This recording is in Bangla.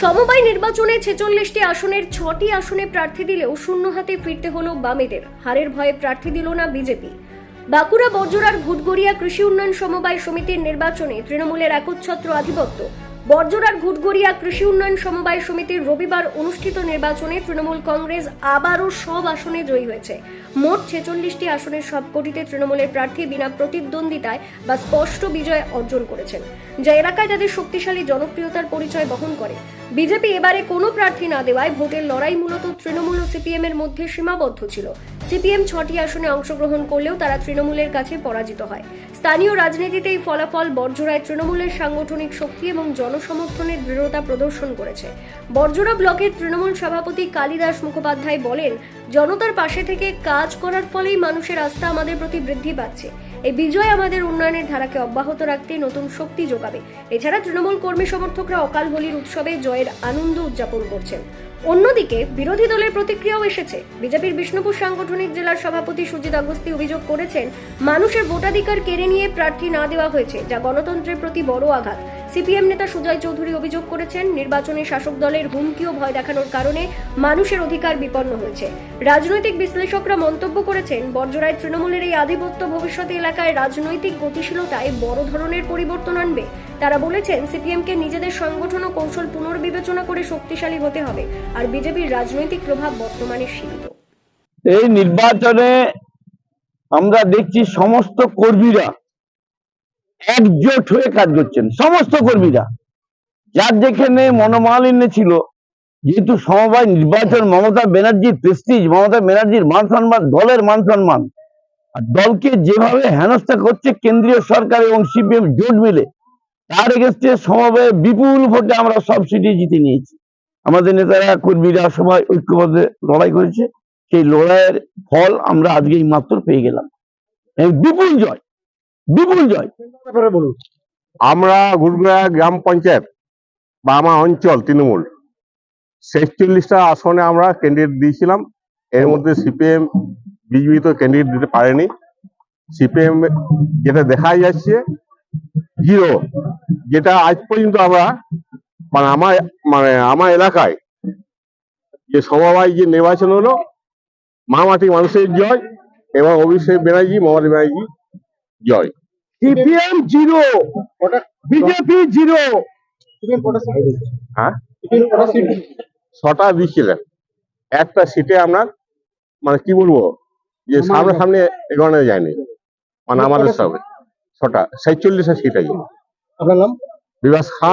সমবায় নির্বাচনে ছেচল্লিশটি আসনের, ছটি আসনে প্রার্থী দিলেও শূন্য হাতে ফিরতে হলো বামেদের। হারের ভয়ে প্রার্থী দিল না বিজেপি। বাঁকুড়া বর্জরার ঘুটগড়িয়া কৃষি উন্নয়ন সমবায় সমিতির নির্বাচনে তৃণমূলের একচ্ছত্র আধিপত্য। বর্জরার ঘুটগড়িয়া কৃষি উন্নয়ন সমবায় সমিতির রবিবার অনুষ্ঠিত নির্বাচনে তৃণমূল কংগ্রেস আবারও সব আসনে জয়ী হয়েছে। মোট ছেচল্লিশটি আসনের সবকটিতে তৃণমূলের প্রার্থী বিনা প্রতিদ্বন্দ্বিতায় বা স্পষ্ট বিজয় অর্জন করেছেন। যা এলাকায় তাদের শক্তিশালী জনপ্রিয়তার পরিচয় বহন করে। বিজেপি এবারে কোনো প্রার্থী না দেওয়ায় ভোটের লড়াই মূলত তৃণমূল ও সিপিএম এর মধ্যে সীমাবদ্ধ ছিল। সিপিএম ছটি আসনে অংশগ্রহণ করলেও তারা তৃণমূলের কাছে পরাজিত হয়। স্থানীয় রাজনীতিতে এই ফলাফল বর্জরায় তৃণমূলের সাংগঠনিক শক্তি এবং জনসমর্থনের দৃঢ়তা প্রদর্শন করেছে। বর্জরা ব্লকের তৃণমূল সভাপতি কালিদাস মুখোপাধ্যায় বলেন, জনতার পাশে থেকে কাজ করার ফলেই মানুষের আস্থা আমাদের প্রতি বৃদ্ধি পাচ্ছে। এই বিজয় আমাদের উন্নয়নের ধারাকে অব্যাহত রাখতে নতুন শক্তি যোগাবে। এছাড়া তৃণমূল কর্মী সমর্থকরা অকাল হোলির উৎসবে জয়ের আনন্দ উদযাপন করছেন। অন্যদিকে বিরোধী দলের প্রতিক্রিয়াও এসেছে। বিজেপির বিষ্ণুপুর সাংগঠনিক জেলার সভাপতি সুজিত আগস্তি অভিযোগ করেছেন, মানুষের ভোটাধিকার কেড়ে নিয়ে প্রার্থী না দেওয়া হয়েছে, যা গণতন্ত্রের প্রতি বড় আঘাত। সিপিএম নেতা সুজয় চৌধুরী অভিযোগ করেছেন, নির্বাচনে শাসক দলের হুমকি ও ভয় দেখানোর কারণে মানুষের অধিকার বিপন্ন হয়েছে। রাজনৈতিক বিশ্লেষকরা মন্তব্য করেছেন বর্জরায় তৃণমূলের এই আধিপত্য ভবিষ্যতে এলাকায় রাজনৈতিক গতিশীলতায় বড় ধরনের পরিবর্তন আনবে। তারা বলেছেন, সিপিএমকে নিজেদের সংগঠন ও কৌশল পুনর্বিবেচনা করে শক্তিশালী হতে হবে। আর বিজেপির রাজনৈতিক প্রভাব বর্তমানে সীমিত। এই নির্বাচনে আমরা দেখছি সমস্ত কর্মীরা একজোট হয়ে কাজ করছেন, সমস্ত কর্মীরা। যার যেখানে মনোমালিন্য ছিল, যেহেতু সমবায় নির্বাচন, মমতা ব্যানার্জির প্রেস্টিজ মমতা ব্যানার্জির মান সম্মান, দলের মান সম্মান, আর দলকে যেভাবে হেনস্থা করছে কেন্দ্রীয় সরকার এবং সিপিএম জোট মিলে, তার এগেনস্টে সমবায়ে বিপুল ভোটে আমরা সব সিটি জিতে নিয়েছি। আমাদের নেতারা কর্মীরা সবাই ঐক্যবদ্ধ লড়াই করেছে। সেই লড়াইয়ের ফল আমরা আজকে এই মাত্র পেয়ে গেলাম। বিপুল জয় বিপুল জয়। বলুন। আমরা গুরগুড়া গ্রাম পঞ্চায়েত বা আমার অঞ্চল তৃণমূল ছেচল্লিশটা আসনে আমরা ক্যান্ডিডেট দিয়েছিলাম। এর মধ্যে সিপিএম বিজেপি তো ক্যান্ডিডেট দিতে পারেনি। সিপিএম যেটা দেখা যাচ্ছে জিরো যেটা আজ পর্যন্ত আমরা মানে আমার মানে আমার এলাকায় যে সমবায় যে নির্বাচন হলো মামাটি মানুষের জয় এবং অভিষেক ব্যানার্জি মমতা ব্যানার্জি জয়। CPM zero BJP zero. হ্যাঁ? ছটা দিচ্ছিলেন একটা সিটে আপনার মানে কি বলব যে সামনে সামনে এগোনো যায়নি। মানে আমাদের সবে ছটা ছেচল্লিশটা সিট আছে। আপনার নাম? বিভাস খা